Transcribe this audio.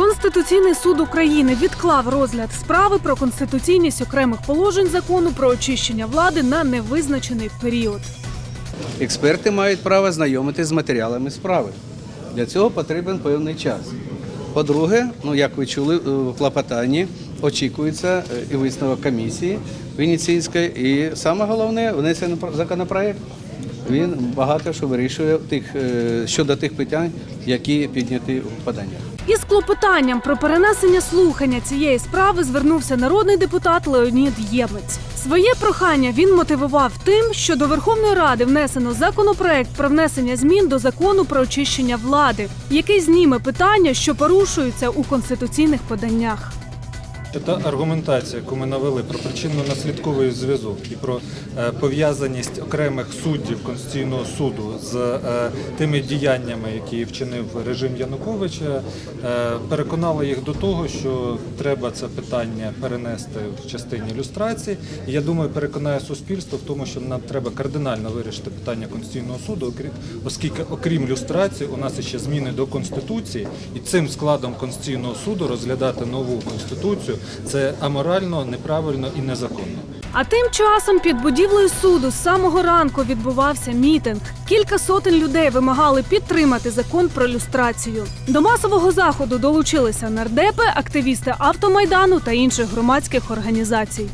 Конституційний суд України відклав розгляд справи про конституційність окремих положень закону про очищення влади на невизначений період. Експерти мають право знайомитися з матеріалами справи. Для цього потрібен певний час. По-друге, ну як ви чули е, в клопотанні, очікується е, і висновок комісії Венеційської. І саме головне, внесений законопроект. Він багато що вирішує тих, е, щодо тих питань, які підняті в поданнях. Із клопотанням про перенесення слухання цієї справи звернувся народний депутат Леонід Ємець. Своє прохання він мотивував тим, що до Верховної Ради внесено законопроект про внесення змін до закону про очищення влади, який зніме питання, що порушуються у конституційних поданнях. Та аргументація, яку ми навели про причинно-наслідковий зв'язок і про е, пов'язаність окремих суддів Конституційного суду з е, тими діяннями, які вчинив режим Януковича, е, переконала їх до того, що треба це питання перенести в частині люстрації. І я думаю, переконає суспільство в тому, що нам треба кардинально вирішити питання Конституційного суду, окрім оскільки, окрім люстрації, у нас ще зміни до конституції, і цим складом Конституційного суду розглядати нову конституцію це аморально, неправильно і незаконно. А тим часом під будівлею суду з самого ранку відбувався мітинг. Кілька сотень людей вимагали підтримати закон про люстрацію. До масового заходу долучилися нардепи, активісти автомайдану та інших громадських організацій.